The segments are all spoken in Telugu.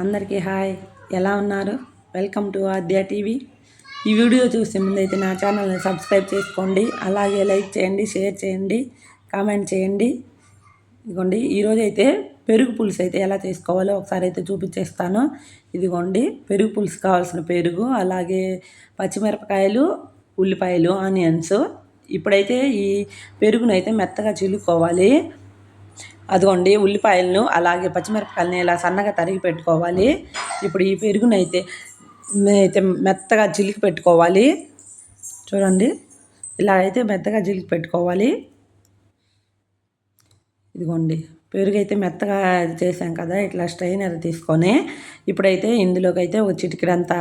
అందరికీ హాయ్. ఎలా ఉన్నారు? Welcome to Aadya TV. ఈ వీడియో చూసే ముందైతే నా ఛానల్ని సబ్స్క్రైబ్ చేసుకోండి. అలాగే లైక్ చేయండి షేర్ చేయండి కామెంట్ చేయండి. ఇదిగోండి ఈరోజు అయితే పెరుగు పులుసు అయితే ఎలా చేసుకోవాలో ఒకసారి అయితే చూపించేస్తాను. ఇదిగోండి పెరుగు పులుసు కావాల్సిన పెరుగు అలాగే పచ్చిమిరపకాయలు ఉల్లిపాయలు ఆనియన్స్. ఇప్పుడైతే ఈ పెరుగునైతే మెత్తగా చిలుకోవాలి అదిగోండి ఉల్లిపాయలను అలాగే పచ్చిమిరపకాయలని ఇలా సన్నగా తరిగి పెట్టుకోవాలి. ఇప్పుడు ఈ పెరుగునైతే అయితే మెత్తగా చిలికి పెట్టుకోవాలి. చూడండి ఇలా అయితే మెత్తగా చిలికి పెట్టుకోవాలి. ఇదిగోండి పెరుగు అయితే మెత్తగా చేసాం కదా ఇట్లా స్ట్రైనర్ తీసుకొని ఇప్పుడైతే ఇందులోకి అయితే ఒక చిటికిడంత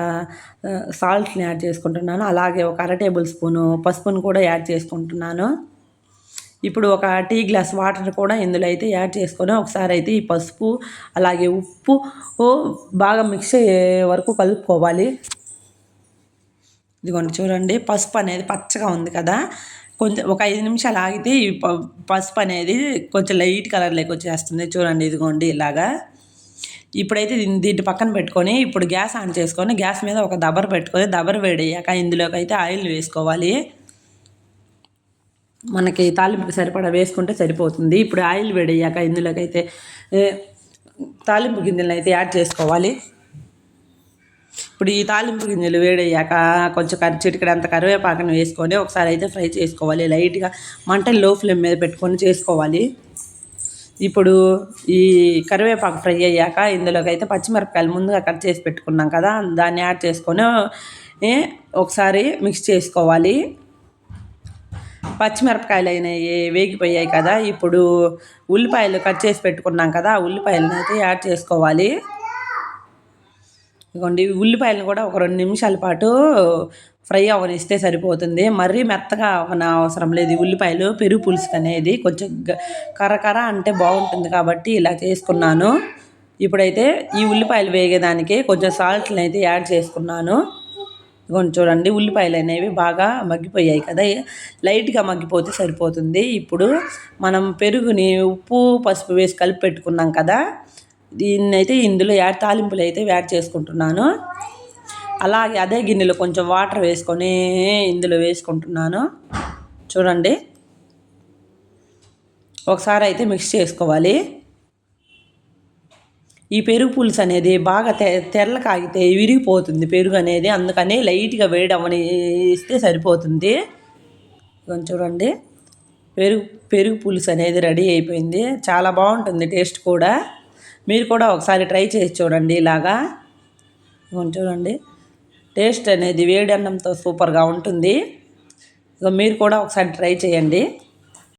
సాల్ట్ని యాడ్ చేసుకుంటున్నాను. అలాగే ఒక అర టేబుల్ స్పూను పసుపును కూడా యాడ్ చేసుకుంటున్నాను. ఇప్పుడు ఒక టీ గ్లాస్ వాటర్ కూడా ఇందులో అయితే యాడ్ చేసుకొని ఒకసారి అయితే ఈ పసుపు అలాగే ఉప్పు బాగా మిక్స్ అయ్యే వరకు కలుపుకోవాలి. ఇదిగోండి చూడండి పసుపు అనేది పచ్చగా ఉంది కదా. కొంచెం ఒక ఐదు నిమిషాలు ఆగితే ఈ పసుపు అనేది కొంచెం లైట్ కలర్లోకి వచ్చేస్తుంది. చూడండి ఇదిగోండి ఇలాగా. ఇప్పుడైతే దీన్ని పక్కన పెట్టుకొని ఇప్పుడు గ్యాస్ ఆన్ చేసుకొని గ్యాస్ మీద ఒక దబర పెట్టుకొని దబర వేడయ్యాక ఇందులోకి అయితే ఆయిల్ వేసుకోవాలి. మనకి తాలింపుకి సరిపడా వేసుకుంటే సరిపోతుంది. ఇప్పుడు ఆయిల్ వేడయ్యాక ఇందులోకైతే తాలింపు గింజలను అయితే యాడ్ చేసుకోవాలి. ఇప్పుడు ఈ తాలింపు గింజలు వేడయ్యాక కొంచెం కరి చిటికడ అంత వేసుకొని ఒకసారి అయితే ఫ్రై చేసుకోవాలి. లైట్గా మంటని లో ఫ్లేమ్ మీద పెట్టుకొని చేసుకోవాలి. ఇప్పుడు ఈ కరివేపాకు ఫ్రై అయ్యాక ఇందులోకి అయితే పచ్చిమిరపకాయలు ముందుగా కట్ చేసి పెట్టుకున్నాం కదా దాన్ని యాడ్ చేసుకొని ఒకసారి మిక్స్ చేసుకోవాలి. పచ్చిమిరపకాయలు అయినవి వేగిపోయాయి కదా ఇప్పుడు ఉల్లిపాయలు కట్ చేసి పెట్టుకున్నాం కదా ఆ ఉల్లిపాయలను అయితే యాడ్ చేసుకోవాలి. ఇదిగోండి ఉల్లిపాయలను కూడా ఒక రెండు నిమిషాల పాటు ఫ్రై అవనిస్తే సరిపోతుంది. మరీ మెత్తగా అవన అవసరం లేదు ఉల్లిపాయలు పెరుగు పులుసు అనేది. కొంచెం కరకర అంటే బాగుంటుంది కాబట్టి ఇలా చేసుకున్నాను. ఇప్పుడైతే ఈ ఉల్లిపాయలు వేగేదానికి కొంచెం సాల్ట్ని అయితే యాడ్ చేసుకున్నాను. ఇదిగోండి చూడండి ఉల్లిపాయలు అనేవి బాగా మగ్గిపోయాయి కదా. లైట్గా మగ్గిపోతే సరిపోతుంది. ఇప్పుడు మనం పెరుగుని ఉప్పు పసుపు వేసి కలిపి పెట్టుకున్నాం కదా. దీన్ని అయితే ఇందులో యాడ్ తాలింపులు అయితే యాడ్ చేసుకుంటున్నాను. అలాగే అదే గిన్నెలో కొంచెం వాటర్ వేసుకొని ఇందులో వేసుకుంటున్నాను. చూడండి. ఒకసారి అయితే మిక్స్ చేసుకోవాలి. ఈ పెరుగు పులుసు అనేది బాగా తె తెరలు కాగితే విరిగిపోతుంది పెరుగు అనేది. అందుకని లైట్గా వేడవని ఇస్తే సరిపోతుంది. కొంచెం చూడండి. పెరుగు పెరుగు పులుసు అనేది రెడీ అయిపోయింది. చాలా బాగుంటుంది టేస్ట్ కూడా. మీరు కూడా ఒకసారి ట్రై చేసి చూడండి ఇలాగా. కొంచెం చూడండి. టేస్ట్ అనేది వేడి అన్నంతో సూపర్గా ఉంటుంది. మీరు కూడా ఒకసారి ట్రై చేయండి.